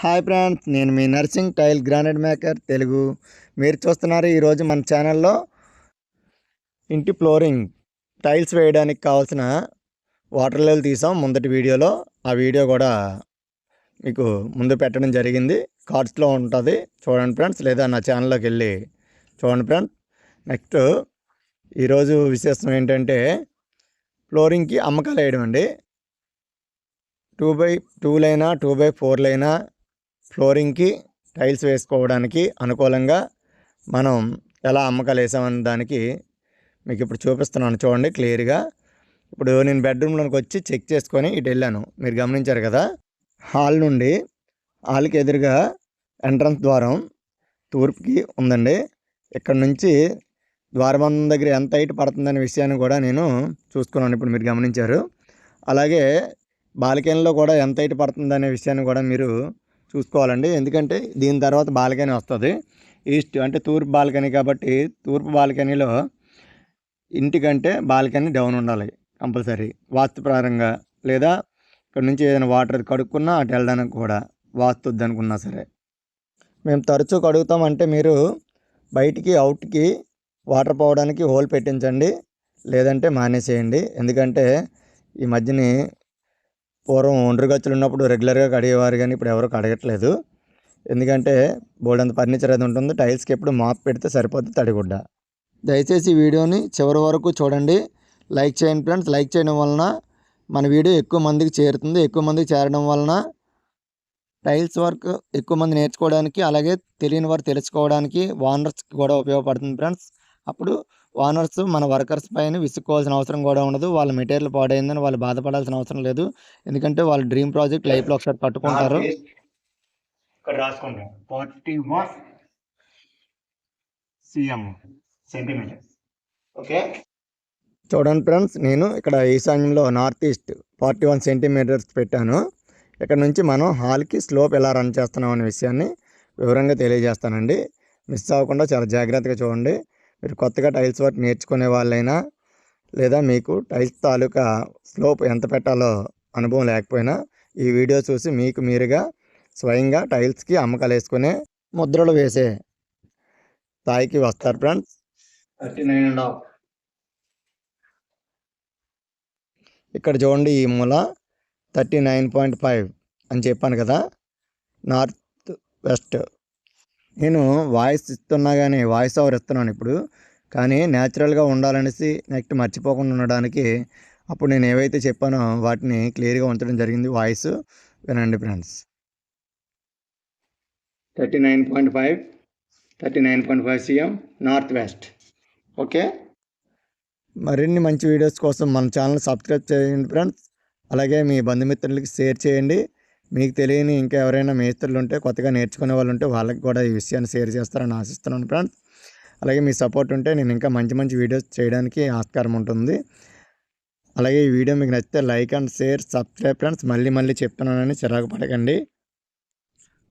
Hi friends నేను మీ Narsing tile granite maker Telugu. మీరు చూస్తున్నారు ఈరోజు మన ఛానల్లో ఇంటి ఫ్లోరింగ్ టైల్స్ వేయడానికి కావాల్సిన వాటర్ లెవెల్ తీసాం ముందటి వీడియోలో. ఆ వీడియో కూడా మీకు ముందు పెట్టడం జరిగింది. కార్డ్స్లో ఉంటుంది. చూడండి ఫ్రెండ్స్ లేదా నా ఛానల్లోకి వెళ్ళి చూడండి ఫ్రెండ్స్. నెక్స్ట్ ఈరోజు విశేషం ఏంటంటే ఫ్లోరింగ్కి అమ్మకాలు వేయడం అండి. టూ బై టూలైనా టూ బై ఫోర్లైనా ఫ్లోరింగ్కి టైల్స్ వేసుకోవడానికి అనుకూలంగా మనం ఎలా అమ్మకాలు వేసామన్న దానికి మీకు ఇప్పుడు చూపిస్తున్నాను చూడండి క్లియర్గా. ఇప్పుడు నేను బెడ్రూమ్లోకి వచ్చి చెక్ చేసుకొని ఇటు వెళ్ళాను. మీరు గమనించారు కదా? హాల్ నుండి హాల్కి ఎదురుగా ఎంట్రన్స్ ద్వారం తూర్పుకి ఉందండి. ఇక్కడ నుంచి ద్వారబంధం దగ్గర ఎంత హైట్ పడుతుందనే విషయాన్ని కూడా నేను చూసుకున్నాను ఇప్పుడు మీరు గమనించారు. అలాగే బాల్కనీలో కూడా ఎంత హైట్ పడుతుందనే విషయాన్ని కూడా మీరు చూసుకోవాలండి. ఎందుకంటే దీని తర్వాత బాల్కనీ వస్తుంది. ఈస్ట్ అంటే తూర్పు బాల్కనీ కాబట్టి తూర్పు బాల్కనీలో ఇంటికంటే బాల్కనీ డౌన్ ఉండాలి కంపల్సరీ. వాస్తుప్రకారంగా లేదా ఇక్కడ నుంచి ఏదైనా వాటర్ కడుక్కున్నా అటు వెళ్ళడానికి కూడా వాస్తు అనుకున్నా సరే. మేము తరచూ కడుగుతామంటే మీరు బయటికి అవుట్కి వాటర్ పోవడానికి హోల్ పెట్టించండి. లేదంటే మానేసేయండి. ఎందుకంటే ఈ మధ్యని పూర్వం ఒండ్రు గచ్చులు ఉన్నప్పుడు రెగ్యులర్గా కడిగేవారు కానీ ఇప్పుడు ఎవరు కడగట్లేదు. ఎందుకంటే బోల్డంత ఫర్నిచర్ అది ఉంటుంది టైల్స్కి ఎప్పుడు మాప్ పెడితే సరిపోతుంది తడిగుడ్డ. దయచేసి వీడియోని చివరి వరకు చూడండి. లైక్ చేయండి ఫ్రెండ్స్ లైక్ చేయడం వలన మన వీడియో ఎక్కువ మందికి చేరుతుంది. ఎక్కువ మందికి చేరడం వలన టైల్స్ వర్క్ ఎక్కువ మంది నేర్చుకోవడానికి అలాగే తెలియని వారు తెలుసుకోవడానికి వానర్స్కి కూడా ఉపయోగపడుతుంది ఫ్రెండ్స్ అప్పుడు ఓనర్స్ మన వర్కర్స్ పైన విసుక్కోవాల్సిన అవసరం కూడా ఉండదు. వాళ్ళ మెటీరియల్ పాడైందని వాళ్ళు బాధపడాల్సిన అవసరం లేదు. ఎందుకంటే వాళ్ళ డ్రీమ్ ప్రాజెక్ట్ లైఫ్లో ఒకసారి పట్టుకుంటారు ఇక్కడ రాసుకుంటాం. ఫార్టీ వన్ సిఎం ఓకే చూడండి ఫ్రెండ్స్ నేను ఇక్కడ ఈశాన్యంలో north east forty one centimetres పెట్టాను. ఇక్కడ నుంచి మనం హాల్కి స్లోప్ ఎలా రన్ చేస్తున్నాం అనే విషయాన్ని వివరంగా తెలియజేస్తానండి. మిస్ అవ్వకుండా చాలా జాగ్రత్తగా చూడండి. మీరు కొత్తగా టైల్స్ వర్క్ నేర్చుకునే వాళ్ళైనా లేదా మీకు టైల్స్ తాలూకా స్లోప్ ఎంత పెట్టాలో అనుభవం లేకపోయినా ఈ వీడియో చూసి మీకు మీరుగా స్వయంగా టైల్స్కి అమ్మకాలు వేసుకునే ముద్రలు వేసే స్థాయికి వస్తారు friends. Thirty nine and half. ఇక్కడ చూడండి ఈ మూల థర్టీ నైన్ పాయింట్ ఫైవ్ అని చెప్పాను కదా నార్త్ వెస్ట్. నేను వాయిస్ ఇస్తున్నా కానీ వాయిస్ ఓవర్ ఇస్తున్నాను ఇప్పుడు. కానీ న్యాచురల్గా ఉండాలనేసి నెక్స్ట్ మర్చిపోకుండా ఉండడానికి అప్పుడు నేను ఏవైతే చెప్పానో వాటిని క్లియర్గా ఉంచడం జరిగింది వాయిస్. వినండి friends. Thirty nine point five thirty nine point five CM north west. Okay? మరిన్ని మంచి వీడియోస్ కోసం మన ఛానల్ సబ్స్క్రైబ్ చేయండి ఫ్రెండ్స్. అలాగే మీ బంధుమిత్రులకి షేర్ చేయండి. మీకు తెలియని ఇంకా ఎవరైనా మేస్త్రులు ఉంటే కొత్తగా నేర్చుకునే వాళ్ళు ఉంటే వాళ్ళకి కూడా ఈ విషయాన్ని షేర్ చేస్తారని ఆశిస్తున్నాను ఫ్రెండ్స్. అలాగే మీ సపోర్ట్ ఉంటే నేను ఇంకా మంచి మంచి వీడియోస్ చేయడానికి ఆస్కారం ఉంటుంది. అలాగే ఈ వీడియో మీకు నచ్చితే like and share subscribe friends. మళ్ళీ మళ్ళీ చెప్తున్నానని చిరాకు పడకండి.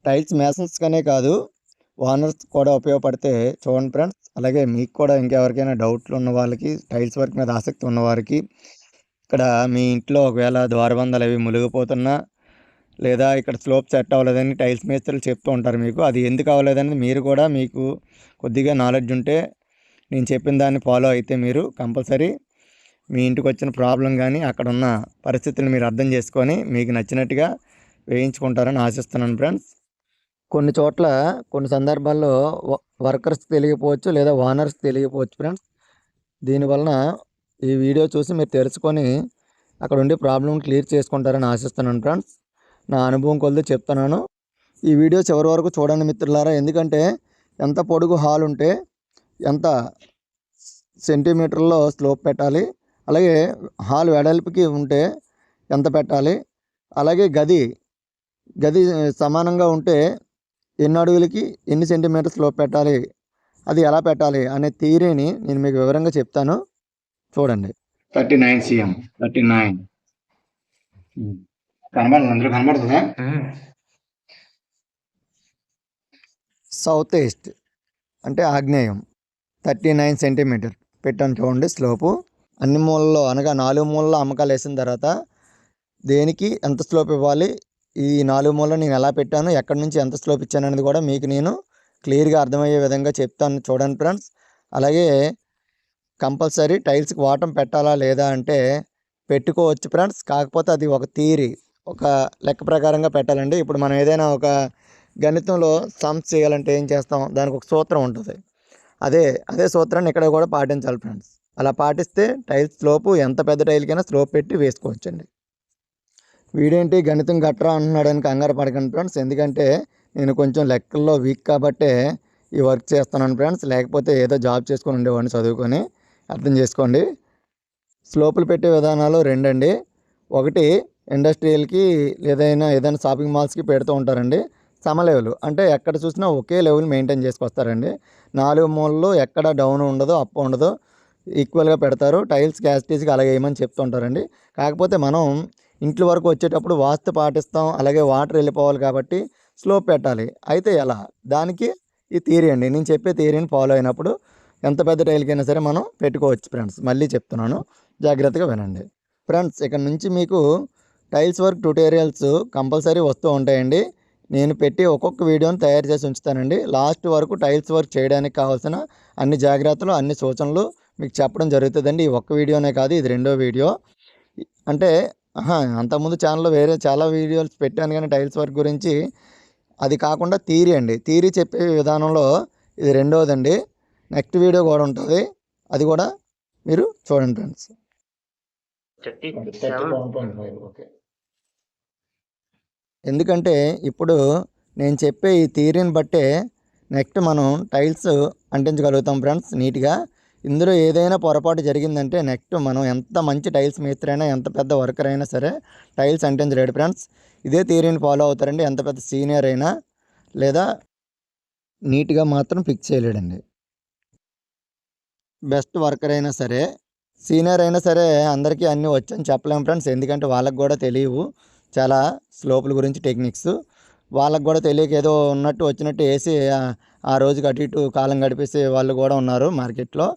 టైల్స్ మేసన్స్గానే కాదు వానర్స్ కూడా ఉపయోగపడితే చూడండి ఫ్రెండ్స్. అలాగే మీకు కూడా ఇంకెవరికైనా డౌట్లు ఉన్న వాళ్ళకి టైల్స్ వర్క్ మీద ఆసక్తి ఉన్నవారికి ఇక్కడ మీ ఇంట్లో ఒకవేళ ద్వారబంధాలు అవి మునిగిపోతున్నా లేదా ఇక్కడ స్లోప్ సెట్ అవ్వలేదని టైల్స్ మేస్త్రులు చెప్తూ ఉంటారు మీకు. అది ఎందుకు అవ్వలేదని మీరు కూడా మీకు కొద్దిగా నాలెడ్జ్ ఉంటే నేను చెప్పిన దాన్ని ఫాలో అయితే మీరు కంపల్సరీ. మీ ఇంటికి వచ్చిన ప్రాబ్లం కానీ అక్కడ ఉన్న పరిస్థితులను మీరు అర్థం చేసుకొని మీకు నచ్చినట్టుగా వేయించుకుంటారని ఆశిస్తున్నాను ఫ్రెండ్స్. కొన్ని చోట్ల కొన్ని సందర్భాల్లో వర్కర్స్ తెలియకపోవచ్చు లేదా ఓనర్స్ తెలియకపోవచ్చు ఫ్రెండ్స్. దీనివలన ఈ వీడియో చూసి మీరు తెలుసుకొని అక్కడ ఉండే ప్రాబ్లం క్లియర్ చేసుకుంటారని ఆశిస్తున్నాను ఫ్రెండ్స్. నా అనుభవం కొలది చెప్తున్నాను. ఈ వీడియో చివరి వరకు చూడండి మిత్రులారా. ఎందుకంటే ఎంత పొడుగు హాల్ ఉంటే ఎంత సెంటీమీటర్లో స్లోప్ పెట్టాలి. అలాగే హాల్ వెడల్పుకి ఉంటే ఎంత పెట్టాలి. అలాగే గది గది సమానంగా ఉంటే ఎన్ని అడుగులకి ఎన్ని సెంటీమీటర్ స్లోప్ పెట్టాలి అది ఎలా పెట్టాలి అనే థియరీని నేను మీకు వివరంగా చెప్తాను. చూడండి. Thirty nine CM thirty nine. కనబడుతుంది అందులో కనబడుతుందా? సౌత్ ఈస్ట్ అంటే ఆగ్నేయం థర్టీ నైన్ సెంటీమీటర్. పెట్టాను చూడండి స్లోపు. అన్ని మూలలో అనగా నాలుగు మూలలో అమ్మకాలు వేసిన తర్వాత దేనికి ఎంత స్లోప్ ఇవ్వాలి? ఈ నాలుగు మూలలో నేను ఎలా పెట్టాను? ఎక్కడి నుంచి ఎంత స్లోప్ ఇచ్చాను అనేది కూడా మీకు నేను క్లియర్గా అర్థమయ్యే విధంగా చెప్తాను చూడండి ఫ్రెండ్స్. అలాగే కంపల్సరీ టైల్స్కి వాటం పెట్టాలా లేదా అంటే పెట్టుకోవచ్చు ఫ్రెండ్స్. కాకపోతే అది ఒక థీరీ ఒక లెక్క ప్రకారంగా పెట్టాలండి. ఇప్పుడు మనం ఏదైనా ఒక గణితంలో సమ్స్ చేయాలంటే ఏం చేస్తాం? దానికి ఒక సూత్రం ఉంటుంది. అదే అదే సూత్రాన్ని ఇక్కడ కూడా పాటించాలి ఫ్రెండ్స్ అలా పాటిస్తే టైల్ స్లోపు ఎంత పెద్ద టైల్కైనా స్లోప్ పెట్టి వేసుకోవచ్చండి. వీడేంటి గణితం గట్రా అంటున్నాడని కంగారు పడకండి ఫ్రెండ్స్ ఎందుకంటే నేను కొంచెం లెక్కల్లో వీక్ కాబట్టే ఈ వర్క్ చేస్తున్నాను ఫ్రెండ్స్ లేకపోతే ఏదో జాబ్ చేసుకొని ఉండేవాడిని చదువుకొని. అర్థం చేసుకోండి. స్లోపులు పెట్టే విధానాలు రెండండి. ఒకటి ఇండస్ట్రియల్కి ఏదైనా ఏదైనా షాపింగ్ మాల్స్కి పెడుతూ ఉంటారండి. సమ లెవెల్. అంటే ఎక్కడ చూసినా ఒకే లెవెల్ మెయింటైన్ చేసుకొస్తారండి. నాలుగు మూలలో ఎక్కడ డౌన్ ఉండదు అప్ ఉండదు ఈక్వల్గా పెడతారు. టైల్స్ క్యాస్టీస్కి అలాగే వేయమని చెప్తుంటారండి కాకపోతే మనం ఇంట్లో వరకు వచ్చేటప్పుడు వాస్తు పాటిస్తాం అలాగే వాటర్ వెళ్ళిపోవాలి కాబట్టి స్లోప్ పెట్టాలి. అయితే ఎలా? దానికి ఈ థియరీ అండి. నేను చెప్పే థియరీని ఫాలో అయినప్పుడు ఎంత పెద్ద టైల్కైనా సరే మనం పెట్టుకోవచ్చు ఫ్రెండ్స్. మళ్ళీ చెప్తున్నాను. జాగ్రత్తగా వినండి. ఫ్రెండ్స్ ఇక్కడ నుంచి మీకు టైల్స్ వర్క్ ట్యూటోరియల్స్ కంపల్సరీ వస్తూ ఉంటాయండి. నేను పెట్టి ఒక్కొక్క వీడియోని తయారు చేసి ఉంచుతానండి. లాస్ట్ వరకు టైల్స్ వర్క్ చేయడానికి కావాల్సిన అన్ని జాగ్రత్తలు అన్ని సూచనలు మీకు చెప్పడం జరుగుతుందండి. ఈ ఒక్క వీడియోనే కాదు ఇది రెండో వీడియో. అంటే అంతకుముందు ఛానల్లో వేరే చాలా వీడియోస్ పెట్టాను కానీ టైల్స్ వర్క్ గురించి అది కాకుండా థీరీ అండి. థీరీ చెప్పే విధానంలో ఇది రెండోదండి. నెక్స్ట్ వీడియో కూడా ఉంటుంది. అది కూడా మీరు చూడండి ఫ్రెండ్స్. ఎందుకంటే ఇప్పుడు నేను చెప్పే ఈ థియరీని బట్టే నెక్స్ట్ మనం టైల్స్ అంటించగలుగుతాం ఫ్రెండ్స్ నీట్గా. ఇందులో ఏదైనా పొరపాటు జరిగిందంటే నెక్స్ట్ మనం ఎంత మంచి టైల్స్ మేస్త్రి అయినా ఎంత పెద్ద వర్కర్ అయినా సరే టైల్స్ అంటించలేడు ఫ్రెండ్స్. ఇదే థియరీని ఫాలో అవుతారండి ఎంత పెద్ద సీనియర్ అయినా లేదా నీట్గా మాత్రం ఫిక్స్ చేయలేడండి. బెస్ట్ వర్కర్ అయినా సరే సీనియర్ అయినా సరే అందరికీ అన్నీ వచ్చని చెప్పలేము ఫ్రెండ్స్. ఎందుకంటే వాళ్ళకి కూడా తెలియవు. చాలా స్లోపుల గురించి టెక్నిక్స్. వాళ్ళకి కూడా తెలియక ఏదో ఉన్నట్టు వచ్చినట్టు వేసి ఆ- రోజుకి అటు ఇటు కాలం గడిపేసే వాళ్ళు కూడా ఉన్నారు మార్కెట్లో.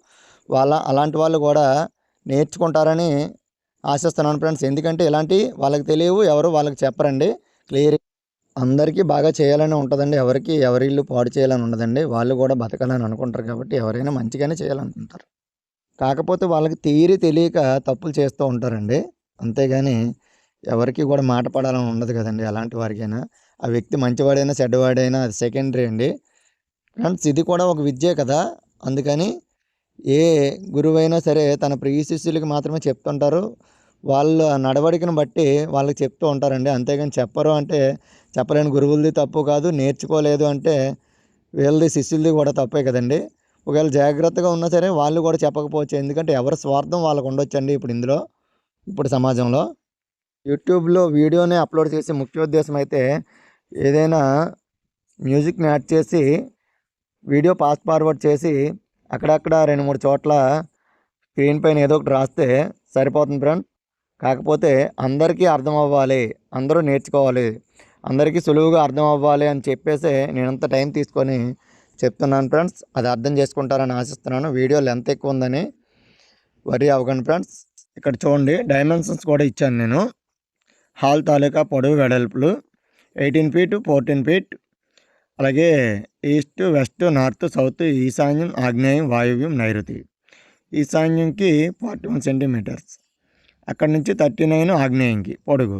వాళ్ళ అలాంటి వాళ్ళు కూడా నేర్చుకుంటారని ఆశిస్తున్నాను ఫ్రెండ్స్. ఎందుకంటే ఇలాంటి వాళ్ళకి తెలియవు ఎవరు వాళ్ళకి చెప్పరండి. క్లియర్ అందరికీ బాగా చేయాలని ఉంటుందండి. ఎవరికి ఎవరి ఇల్లు పాడు చేయాలని ఉండదండి. వాళ్ళు కూడా బతకాలని అనుకుంటారు కాబట్టి ఎవరైనా మంచిగానే చేయాలనుకుంటారు. కాకపోతే వాళ్ళకి తీరి తెలియక తప్పులు చేస్తూ ఉంటారండి. అంతేగాని ఎవరికి కూడా మాట పడాలని ఉండదు కదండి అలాంటి వారికైనా. ఆ వ్యక్తి మంచివాడైనా చెడ్డవాడైనా అది సెకండరీ అండి. ఫ్రెండ్స్ ఇది కూడా ఒక విద్యే కదా. అందుకని ఏ గురువైనా సరే తన ప్రియ శిష్యులకి మాత్రమే చెప్తుంటారు. వాళ్ళ నడవడికను బట్టి వాళ్ళకి చెప్తూ ఉంటారండి. అంతేగాని చెప్పరు అంటే చెప్పలేని గురువులది తప్పు కాదు. నేర్చుకోలేదు అంటే వీళ్ళది శిష్యులది కూడా తప్పే కదండి. ఒకవేళ జాగ్రత్తగా ఉన్నా సరే వాళ్ళు కూడా చెప్పకపోవచ్చు. ఎందుకంటే ఎవరి స్వార్థం వాళ్ళకు ఉండొచ్చండి ఇప్పుడు ఇందులో ఇప్పుడు సమాజంలో. యూట్యూబ్లో వీడియోని అప్లోడ్ చేసే ముఖ్య ఉద్దేశం అయితే ఏదైనా మ్యూజిక్ని యాడ్ చేసి వీడియో పాస్ ఫార్వర్డ్ చేసి అక్కడక్కడ రెండు మూడు చోట్ల స్క్రీన్ పైన ఏదో ఒకటి రాస్తే సరిపోతుంది ఫ్రెండ్. కాకపోతే అందరికీ అర్థం అవ్వాలి అందరూ నేర్చుకోవాలి అందరికీ సులువుగా అర్థం అవ్వాలి అని చెప్పేసి నేను అంత టైం తీసుకొని చెప్తున్నాను ఫ్రెండ్స్ అది అర్థం చేసుకుంటారని ఆశిస్తున్నాను. వీడియో లెంత్ ఎక్కువ ఉందని వరి అవ్వకండి ఫ్రెండ్స్ ఇక్కడ చూడండి డైమెన్షన్స్ కూడా ఇచ్చాను నేను. హాల్ తాలూకా పొడవు వెడల్పులు ఎయిటీన్ ఫీట్ ఫోర్టీన్ ఫీట్ అలాగే ఈస్ట్ వెస్ట్ నార్త్ సౌత్ ఈశాన్యం ఆగ్నేయం వాయువ్యం నైరుతి. ఈశాన్యంకి ఫార్టీ వన్ సెంటీమీటర్స్ అక్కడ నుంచి థర్టీ నైన్ ఆగ్నేయంకి పొడుగు.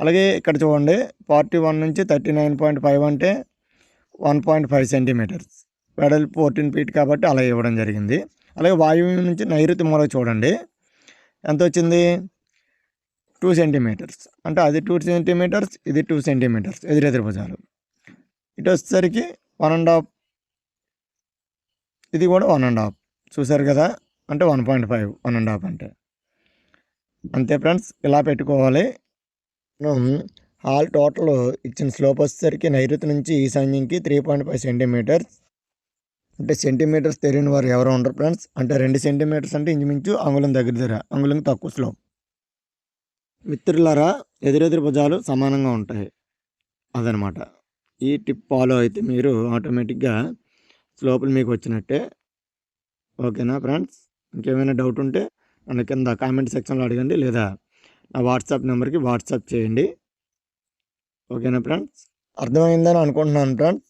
అలాగే ఇక్కడ చూడండి ఫార్టీ వన్ నుంచి థర్టీ నైన్ పాయింట్ ఫైవ్ అంటే వన్ పాయింట్ ఫైవ్ సెంటీమీటర్స్. వెడల్పు ఫోర్టీన్ ఫీట్ కాబట్టి అలా ఇవ్వడం జరిగింది. అలాగే వాయువ్యం నుంచి నైరుతి మూల చూడండి. ఎంత వచ్చింది? Two centimetres. అంటే అది టూ సెంటీమీటర్స్ ఇది టూ సెంటీమీటర్స్ ఎదురెదురు భుజాలు. ఇటు వచ్చేసరికి వన్ అండ్ హాఫ్. ఇది కూడా వన్ అండ్ హాఫ్. చూసారు కదా? అంటే one point five one and half అంటే. అంతే ఫ్రెండ్స్ ఇలా పెట్టుకోవాలి. ఆల్ టోటల్ ఇచ్చిన స్లోప్ వచ్చేసరికి నైరుతి నుంచి ఈశాన్యంకి త్రీ పాయింట్ ఫైవ్ సెంటీమీటర్స్ అంటే సెంటీమీటర్స్ తెలియని వారు ఎవరు ఉండరు ఫ్రెండ్స్ అంటే రెండు సెంటీమీటర్స్ అంటే ఇంచుమించు అంగుళం దగ్గర దగ్గర అంగుళం తక్కువ స్లోప్ మిత్రులారా ఎదురెదురు భుజాలు సమానంగా ఉంటాయి. అదనమాట. ఈ టిప్ ఫాలో అయితే మీరు ఆటోమేటిక్గా స్లోపులు మీకు వచ్చినట్టే. ఓకేనా ఫ్రెండ్స్ ఇంకేమైనా డౌట్ ఉంటే నన్ను కింద కామెంట్ సెక్షన్లో అడగండి లేదా నా వాట్సాప్ నెంబర్కి వాట్సాప్ చేయండి. ఓకేనా ఫ్రెండ్స్? అర్థమైందని అనుకుంటున్నాను ఫ్రెండ్స్.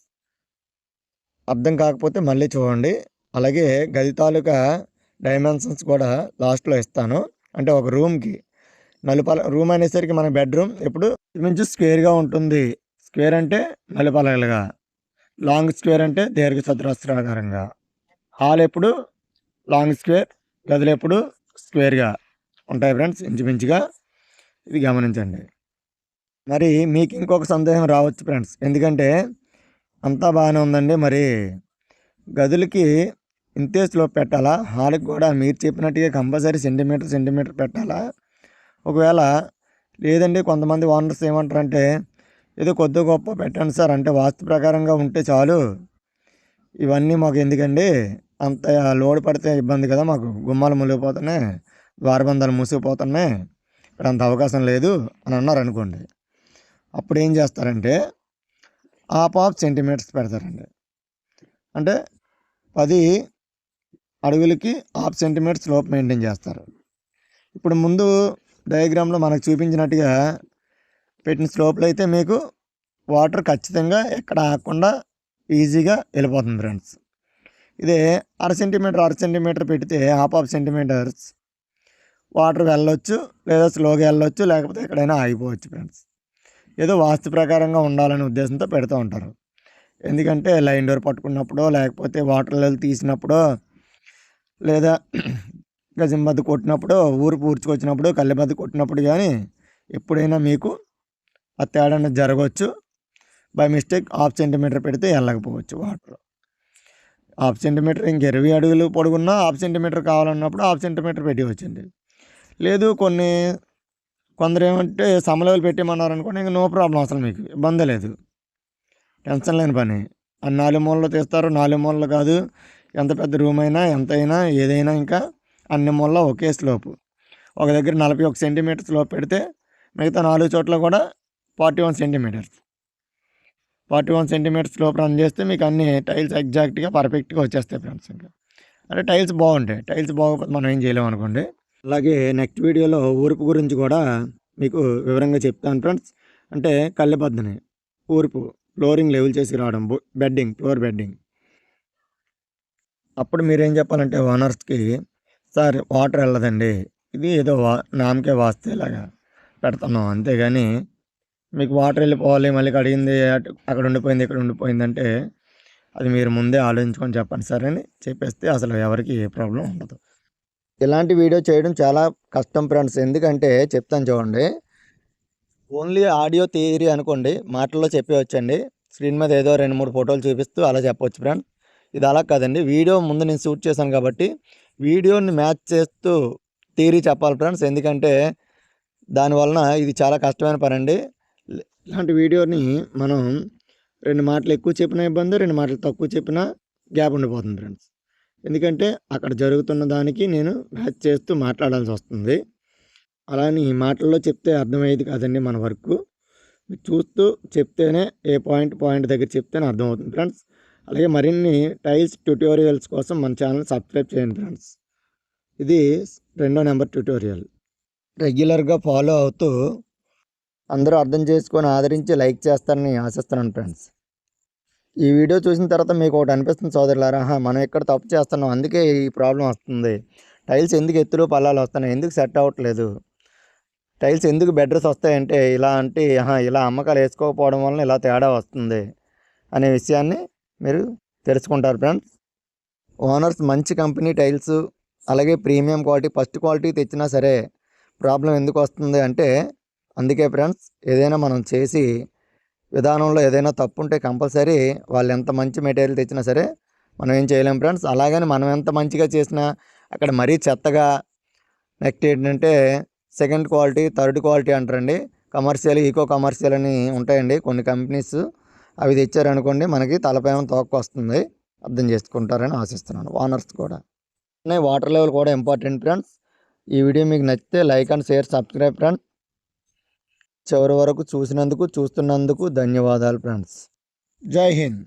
అర్థం కాకపోతే మళ్ళీ చూడండి. అలాగే గది తాలూకా డైమెన్షన్స్ కూడా లాస్ట్లో ఇస్తాను. అంటే ఒక రూమ్కి. నలుపల రూమ్ అనేసరికి మన బెడ్రూమ్ ఎప్పుడు? ఇంచు స్క్వేర్గా ఉంటుంది. స్క్వేర్ అంటే నలుపలగలుగా లాంగ్ స్క్వేర్ అంటే దీర్ఘ చతురస్రాకారంగా హాల్ ఎప్పుడు? Long square. గదులు ఎప్పుడు? స్క్వేర్గా. ఉంటాయి ఫ్రెండ్స్ ఇంచుమించుగా. ఇది గమనించండి. మరి మీకు ఇంకొక సందేహం రావచ్చు ఫ్రెండ్స్. ఎందుకంటే అంతా బాగానే ఉందండి. మరి గదులకి ఇంతే స్లోప్ పెట్టాలా? హాల్కి కూడా మీరు చెప్పినట్టుగా కంపల్సరీ సెంటీమీటర్ సెంటీమీటర్ పెట్టాలా? ఒకవేళ లేదండి కొంతమంది ఓనర్స్ ఏమంటారంటే ఏదో కొద్ది గొప్ప పెట్టండి సార్. అంటే వాస్తు ప్రకారంగా ఉంటే చాలు. ఇవన్నీ మాకు ఎందుకండి? అంత లోడ్ పడితే ఇబ్బంది కదా మాకు. గుమ్మాలు మునిగిపోతున్నాయి ద్వారబంధాలు మూసిపోతున్నాయి. ఇక్కడ అంత అవకాశం లేదు అని అన్నారు అనుకోండి. అప్పుడు ఏం చేస్తారంటే హాఫ్ హాఫ్ సెంటీమీటర్స్ పెడతారండి. అంటే పది అడుగులకి హాఫ్ సెంటీమీటర్స్ లోపు మెయింటైన్ చేస్తారు. ఇప్పుడు ముందు డయాగ్రామ్లో మనకు చూపించినట్టుగా పెట్టిన స్లోప్లు అయితే మీకు వాటర్ ఖచ్చితంగా ఎక్కడ ఆగకుండా ఈజీగా వెళ్ళిపోతుంది ఫ్రెండ్స్. ఇదే అర సెంటీమీటర్ అర సెంటీమీటర్ పెడితే హాఫ్ హాఫ్ సెంటీమీటర్స్ వాటర్ వెళ్ళొచ్చు లేదా స్లోగా వెళ్ళొచ్చు లేకపోతే ఎక్కడైనా ఆగిపోవచ్చు ఫ్రెండ్స్. ఏదో వాస్తు ప్రకారంగా ఉండాలనే ఉద్దేశంతో పెడుతూ ఉంటారు. ఎందుకంటే లైన్ డోర్ పట్టుకున్నప్పుడో లేకపోతే వాటర్ లెవెల్ తీసినప్పుడో లేదా గజం బద్ద కొట్టినప్పుడు ఊరు పూడ్చుకొచ్చినప్పుడు కళ్ళెబద్ద కొట్టినప్పుడు కానీ ఎప్పుడైనా మీకు ఆ తేడా జరగవచ్చు బై మిస్టేక్ హాఫ్ సెంటీమీటర్ పెడితే వెళ్ళకపోవచ్చు వాటర్. హాఫ్ సెంటీమీటర్ ఇంక ఇరవై అడుగులు పొడుగున్నా హాఫ్ సెంటీమీటర్ కావాలన్నప్పుడు హాఫ్ సెంటీమీటర్ పెట్టివచ్చండి లేదు కొన్ని కొందరు ఏమంటే సమలవులు పెట్టేమన్నారు అనుకోండి ఇంక నో ప్రాబ్లం అసలు మీకు ఇబ్బంది లేదు. టెన్షన్ లేని పని. ఆ నాలుగు మూలలు తీస్తారు. నాలుగు మూలలు కాదు ఎంత పెద్ద రూమ్ అయినా ఎంత అయినా ఏదైనా ఇంకా అన్ని మూలలో ఒకే స్లోపు. ఒక దగ్గర నలభై ఒక సెంటీమీటర్ స్లోప్ పెడితే మిగతా నాలుగు చోట్ల కూడా forty one centimetres. Forty one centimetres slope run చేస్తే మీకు అన్ని టైల్స్ ఎగ్జాక్ట్గా పర్ఫెక్ట్గా వచ్చేస్తాయి ఫ్రెండ్స్ ఇంకా. అంటే టైల్స్ బాగుంటాయి. టైల్స్ బాగోకపోతే మనం ఏం చేయలేము అనుకోండి అలాగే నెక్స్ట్ వీడియోలో ఊర్పు గురించి కూడా మీకు వివరంగా చెప్తాను ఫ్రెండ్స్ అంటే కళ్ళెబద్దని ఊర్పు ఫ్లోరింగ్ లెవెల్ చేసి రావడం బెడ్డింగ్ ఫ్లోర్ బెడ్డింగ్ అప్పుడు మీరేం చెప్పాలంటే ఓనర్స్కి సార్ వాటర్ వెళ్ళదండి. ఇది ఏదో వా నామకే వాస్తేలాగా పెడుతున్నాం అంతేగాని మీకు వాటర్ వెళ్ళిపోవాలి మళ్ళీ కడిగింది అక్కడ ఉండిపోయింది ఇక్కడ ఉండిపోయింది అంటే అది మీరు ముందే ఆలోచించుకొని చెప్పండి సరే అని చెప్పేస్తే అసలు ఎవరికి ఏ ప్రాబ్లం ఉండదు. ఇలాంటి వీడియో చేయడం చాలా కష్టం ఫ్రెండ్స్. ఎందుకంటే చెప్తాను చూడండి. ఓన్లీ ఆడియో థియరీ అనుకోండి మాటల్లో చెప్పేవచ్చండి స్క్రీన్ మీద ఏదో రెండు మూడు ఫోటోలు చూపిస్తూ అలా చెప్పవచ్చు ఫ్రెండ్ ఇది అలా కాదండి. వీడియో ముందు నేను షూట్ చేశాను కాబట్టి వీడియోని మ్యాచ్ చేస్తూ థియరీ చెప్పాలి ఫ్రెండ్స్. ఎందుకంటే దానివలన ఇది చాలా కష్టమైన పని అండి ఇలాంటి వీడియోని మనం రెండు మాటలు ఎక్కువ చెప్పిన ఇబ్బంది రెండు మాటలు తక్కువ చెప్పినా గ్యాప్ ఉండిపోతుంది ఫ్రెండ్స్. ఎందుకంటే అక్కడ జరుగుతున్న దానికి నేను మ్యాచ్ చేస్తూ మాట్లాడాల్సి వస్తుంది. అలానే ఈ మాటల్లో చెప్తే అర్థమయ్యేది కాదండి మన వర్క్. మీరు చూస్తూ చెప్తేనే ఏ పాయింట్ పాయింట్ దగ్గర చెప్తేనే అర్థమవుతుంది ఫ్రెండ్స్. అలాగే మరిన్ని టైల్స్ ట్యూటోరియల్స్ కోసం మన ఛానల్ సబ్స్క్రైబ్ చేయండి ఫ్రెండ్స్. ఇది రెండో నెంబర్ ట్యూటోరియల్. రెగ్యులర్గా ఫాలో అవుతూ అందరూ అర్థం చేసుకొని ఆదరించి లైక్ చేస్తారని ఆశిస్తున్నాను ఫ్రెండ్స్. ఈ వీడియో చూసిన తర్వాత మీకు ఒకటి అనిపిస్తుంది సోదరులారా మనం ఇక్కడ తప్పు చేస్తున్నాం అందుకే ఈ ప్రాబ్లం వస్తుంది. టైల్స్ ఎందుకు ఎత్తులు పల్లాలు వస్తున్నాయి? ఎందుకు సెట్ అవ్వట్లేదు? టైల్స్ ఎందుకు బెడ్రస్ వస్తాయంటే ఇలా అంటే ఇలా అమ్మకాలు వేసుకోకపోవడం వలన ఇలా తేడా వస్తుంది అనే విషయాన్ని మీరు తెలుసుకుంటారు ఫ్రెండ్స్. ఓనర్స్ మంచి కంపెనీ టైల్స్ అలాగే ప్రీమియం క్వాలిటీ ఫస్ట్ క్వాలిటీ తెచ్చినా సరే ప్రాబ్లం ఎందుకు వస్తుంది అంటే అందుకే ఫ్రెండ్స్ ఏదైనా మనం చేసి విధానంలో ఏదైనా తప్పు ఉంటే కంపల్సరీ వాళ్ళు ఎంత మంచి మెటీరియల్ తెచ్చినా సరే మనం ఏం చేయలేం ఫ్రెండ్స్. అలాగని మనం ఎంత మంచిగా చేసినా అక్కడ మరీ చెత్తగా నెక్స్ట్ ఏంటంటే సెకండ్ క్వాలిటీ థర్డ్ క్వాలిటీ అంటారండి. కమర్షియల్ ఈకో కమర్షియల్ అని ఉంటాయండి కొన్ని కంపెనీస్. అవి తెచ్చారనుకోండి మనకి తలపైన తోక వస్తుంది. అర్థం చేసుకుంటారని ఆశిస్తున్నాను. ఓనర్స్ కూడా. వాటర్ లెవెల్ కూడా ఇంపార్టెంట్ ఫ్రెండ్స్. ఈ వీడియో మీకు నచ్చితే like and share subscribe friends. చివరి వరకు చూసినందుకు చూస్తున్నందుకు ధన్యవాదాలు ఫ్రెండ్స్. జై హింద్.